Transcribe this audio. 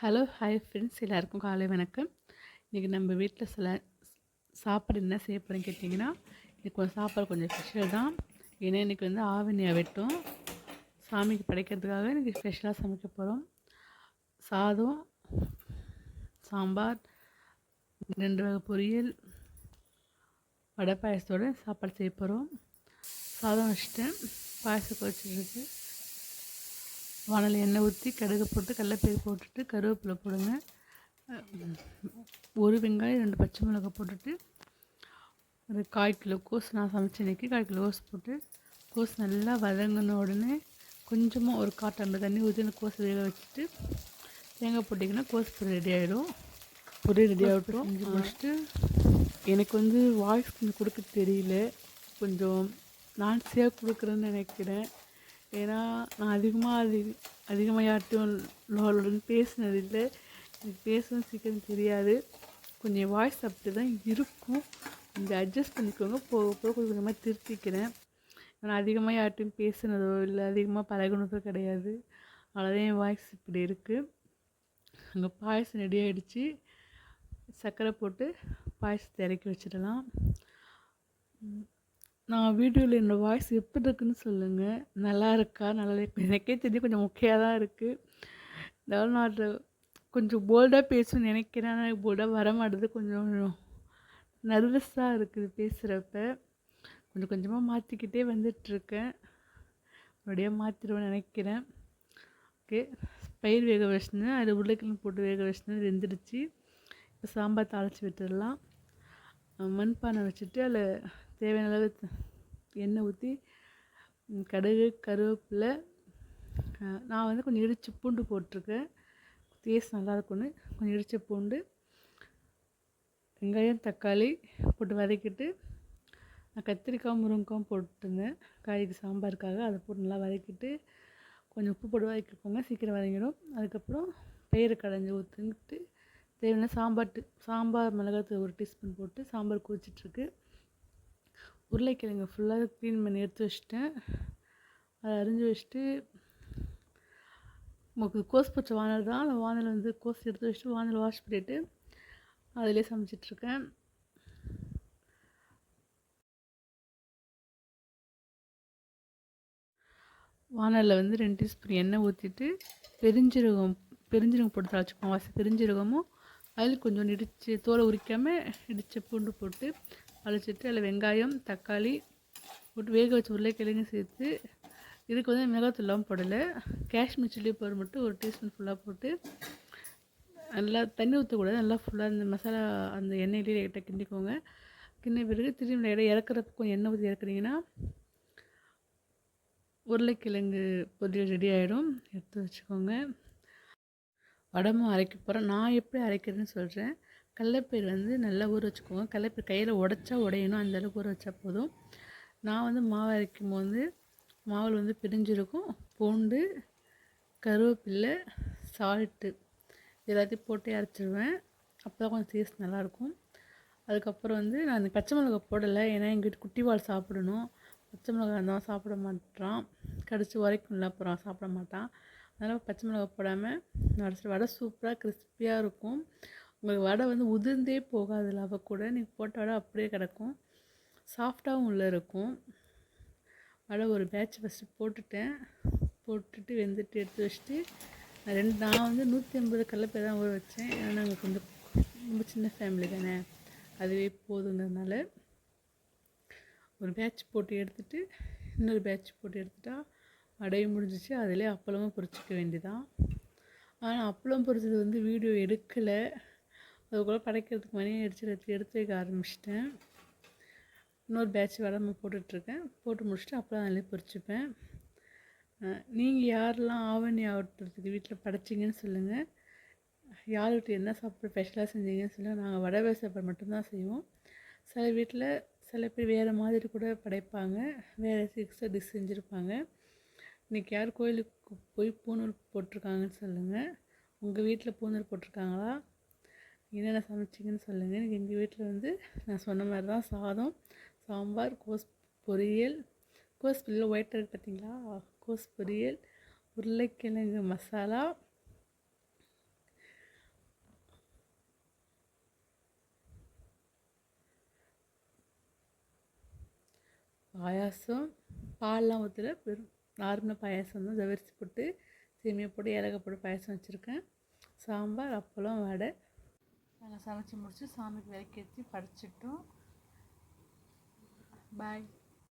Hello hi friends எல்லாருக்கும் காலை வணக்கம். இன்றைக்கி நம்ம வீட்டில் சில சாப்பாடு என்ன செய்ய போகிறேன்னு கேட்டிங்கன்னா இன்றைக்கி சாப்பாடு கொஞ்சம் ஸ்பெஷல் தான். ஏன்னா இன்றைக்கி வந்து ஆவணியை வெட்டும். சாமிக்கு படைக்கிறதுக்காக இன்றைக்கி ஸ்பெஷலாக சமைக்க போகிறோம் சாதம் சாம்பார் ரெண்டு வகை பொரியல் வடை பாயசத்தோடு சாப்பாடு செய்ய போகிறோம் சாதம் வச்சுட்டேன். பாயசம் வச்சுருக்கு வானல் எண்ணெய் ஊற்றி கடுகு போட்டு கடலப்பயிறு போட்டுட்டு கருவேப்பிலை போடுங்க. ஒரு வெங்காயம் ரெண்டு பச்சை மிளகாய் போட்டுட்டு ஒரு கால் கிலோ கோஸ் நான் சமைச்ச இன்றைக்கி கால் கிலோ கோஸ் போட்டு கோஸ் நல்லா வதங்கின உடனே கொஞ்சமாக ஒரு காட்டம்பு தண்ணி ஊற்றி அந்த கோஸ் வேக வச்சுட்டு தேங்காய் போட்டிங்கன்னா கோஸ் பொரி ரெடி ஆகிடும் பொரி ரெடி ஆகட்டும். செஞ்சு முடிச்சுட்டு எனக்கு வந்து வாய்ஸ் கொஞ்சம் கொடுக்க தெரியல. கொஞ்சம் நான்சியாக கொடுக்குறேன்னு நினைக்கிறேன். ஏன்னா நான் அதிகமாக அதிக அதிகமாக யார்ட்டும் லோலுடன் பேசினதில்லை. எனக்கு பேசவும் சீக்கிரம் தெரியாது. கொஞ்சம் வாய்ஸ் அப்படி தான் இருக்கும். கொஞ்சம் அட்ஜஸ்ட் பண்ணிக்கோங்க. போக போக கொஞ்சம் கொஞ்சமாக திருத்திக்கிறேன். நான் அதிகமாக யார்ட்டையும் பேசுனதோ இல்லை அதிகமாக பழகுனதோ கிடையாது. அவ்வளோதான் என் வாய்ஸ் இப்படி இருக்குது அங்கே பாயசம் ரெடி ஆகிடுச்சு சர்க்கரை போட்டு பாயசத்தை இறக்கி வச்சிடலாம். நான் வீடியோவில் என்னோடய வாய்ஸ் எப்படி இருக்குன்னு சொல்லுங்கள் நல்லா இருக்கா நல்லா இருக்கு எனக்கே தெரிஞ்சு கொஞ்சம் முக்கியாக தான் இருக்குது இருந்தாலும் நான் கொஞ்சம் போல்டாக பேசணும்னு நினைக்கிறேன். ஆனால் போல்டாக வர மாட்டேது. கொஞ்சம் நர்வஸாக இருக்குது பேசுகிறப்ப கொஞ்சம் கொஞ்சமாக மாற்றிக்கிட்டே வந்துட்டுருக்கேன். அப்படியே மாற்றிடுவேன் நினைக்கிறேன். ஓகே. பயிர் வேக வச்சுன்னு அது உருளைக்கிழங்கு போட்டு வேக வச்சுன்னு வெந்துடுச்சு. இப்போ சாம்பார் தாளித்து விட்டுடலாம். மண்பானை வச்சுட்டு அதில் தேவையான அளவு எண்ணெய் ஊற்றி கடுகு கருவேப்பிலை நான் வந்து கொஞ்சம் இடித்து பூண்டு போட்டிருக்கேன். டேஸ்ட் நல்லாயிருக்குன்னு கொஞ்சம் இடித்து பூண்டு வெங்காயம் தக்காளி போட்டு வதக்கிட்டு நான் கத்திரிக்காய் முருங்கைக்காயும் போட்டுருந்தேன். காய்க்கு சாம்பாருக்காக அதை போட்டு நல்லா வதக்கிட்டு கொஞ்சம் உப்பு போட்டு வதக்கிக்கோங்க சீக்கிரம் வதங்கிடும். அதுக்கப்புறம் பயிரை கடைஞ்சி ஊற்றுங்கிட்டு தேவையான சாம்பார் சாம்பார் மிளகாத்தூள் ஒரு டீஸ்பூன் போட்டு சாம்பார் குவிச்சிட்ருக்கு உருளைக்கிழங்கு ஃபுல்லாக க்ளீன் பண்ணி எடுத்து வச்சுட்டேன். அதை அரிஞ்சு வச்சுட்டு நமக்கு கோஸ் பச்சை வானல் தான். அந்த வானல் வந்து கோஸ் எடுத்து வச்சுட்டு வானல் வாஷ் பண்ணிவிட்டு அதிலே சமைச்சிட்ருக்கேன் வானலில் வந்து ரெண்டு டீஸ்பூன் எண்ணெய் ஊற்றிட்டு பெருஞ்சீரகம் பெருஞ்சீரகம் போட்டு தாளிச்சுக்கோங்க வாசி பெருஞ்சீரகமும் அதில் கொஞ்சம் இடித்து தோலை உரிக்காமல் இடித்த பூண்டு போட்டு அழைச்சிட்டு அதில் வெங்காயம் தக்காளி போட்டு வேக வச்ச உருளைக்கிழங்கு சேர்த்து இதுக்கு வந்து மிளகாத்தூள்லாம் போடலை. காஷ்மீர் சில்லி பவுடர் மட்டும் ஒரு டீஸ்பூன் ஃபுல்லாக போட்டு நல்லா தண்ணி ஊற்றக்கூடாது நல்லா ஃபுல்லாக அந்த மசாலா அந்த எண்ணெயிலே லைட்டாக கிண்டிக்கோங்க. கிண்டிய பிறகு திரும்பி இடம் இறக்குறப்ப கொஞ்சம் எண்ணெய் ஊற்றி இறக்குறீங்கன்னா உருளைக்கிழங்கு பொரியல் ரெடி ஆகிடும் எடுத்து வச்சுக்கோங்க. வடமும் அரைக்க போகிறேன் நான் எப்படி அரைக்கிறேன்னு சொல்கிறேன் கடலப்பயிர் வந்து நல்லா ஊற வச்சுக்கோங்க கடலப்பயிர் கையில் உடச்சா உடையணும். அந்தளவுக்கு ஊற வச்சா போதும். நான் வந்து மாவு அரைக்கும் போது மாவில் வந்து பிரிஞ்சிருக்கும். பூண்டு கருவேப்பில்லை சால்ட்டு எல்லாத்தையும் போட்டு அரைச்சிடுவேன் அப்போ தான் கொஞ்சம் டேஸ்ட் நல்லாயிருக்கும். அதுக்கப்புறம் வந்து நான் அந்த பச்சை மிளகா போடலை. ஏன்னா எங்கள் வீட்டு குட்டி வாழ் சாப்பிடணும். பச்சை மிளகா இருந்தால் சாப்பிட மாட்டான். கடிச்சு உரைக்கும்ல அப்புறம் சாப்பிட மாட்டான். அதனால் பச்சை மிளகா போடாமல் வடை வடை சூப்பராக கிறிஸ்பியாக இருக்கும். உங்களுக்கு வடை வந்து உதிர்ந்தே போகாது லவ கூட நீங்கள் போட்ட வடை அப்படியே கிடக்கும். சாஃப்டாகவும் உள்ளே இருக்கும். வடை ஒரு பேட்ச் ஃபஸ்ட்டு போட்டுட்டேன். போட்டுட்டு வெந்துட்டு எடுத்து வச்சுட்டு ரெண்டு நான் வந்து நூற்றி ஐம்பது கடலப்பை தான் ஊற வச்சேன். ஏன்னா நாங்கள் கொஞ்சம் ரொம்ப சின்ன ஃபேமிலி தானே. அதுவே போதுங்கிறதுனால ஒரு பேட்ச் போட்டு எடுத்துட்டு இன்னொரு பேட்ச் போட்டு எடுத்துட்டா வடையும் முடிஞ்சிச்சு. அதிலே அப்பளமும் பொரிச்சிக்க வேண்டியதான் ஆனால் அப்பளம் பொரிச்சது வந்து வீடியோ எடுக்கலை. அதுக்குள்ளே படைக்கிறதுக்கு முன்னாடியே அடிச்சு எடுத்து எடுத்து வைக்க ஆரம்பிச்சிட்டேன். இன்னொரு பேட்ச் வடமை போட்டுட்ருக்கேன். போட்டு முடிச்சுட்டு அப்புறம் அதிலே பொறிச்சிப்பேன் நீங்கள் யாரெல்லாம் ஆவணி ஆவட்டுறதுக்கு வீட்டில் படைச்சிங்கன்னு சொல்லுங்கள் யார் வீட்டு என்ன சாப்பாடு ஸ்பெஷலாக செஞ்சீங்கன்னு சொல்லுங்கள் நாங்கள் வடை சாப்பாடு மட்டும்தான் செய்வோம். சில வீட்டில் சில பேர் வேறு மாதிரி கூட படைப்பாங்க. வேறு எக்ஸ்ட்ரா டிஷ் செஞ்சுருப்பாங்க. இன்றைக்கி யார் கோயிலுக்கு போய் பூணூல் போட்டிருக்காங்கன்னு சொல்லுங்கள் உங்கள் வீட்டில் பூணூல் போட்டிருக்காங்களா? என்னென்ன சமைச்சிங்கன்னு சொல்லுங்கள் எனக்கு எங்கள் வீட்டில் வந்து நான் சொன்ன மாதிரி தான் சாதம் சாம்பார் கோஸ் பொரியல். கோஸ் பொரியல் ஒயிட் இருக்குது பார்த்தீங்களா கோஸ் பொரியல் உருளைக்கிழங்கு மசாலா. பாயாசம். பால்லாம் ஊற்றல பெரும் நார்மலாக பாயாசம் தான். ஜவரிசி போட்டு சேமியா போட்டு ஏலக்காய் போட்டு பாயாசம் வச்சுருக்கேன். சாம்பார் அப்பளம் வடை. நாங்கள் சமைச்சு முடிச்சு சாமிக்கு விளக்கேற்றி படைச்சிட்டோம் பாய்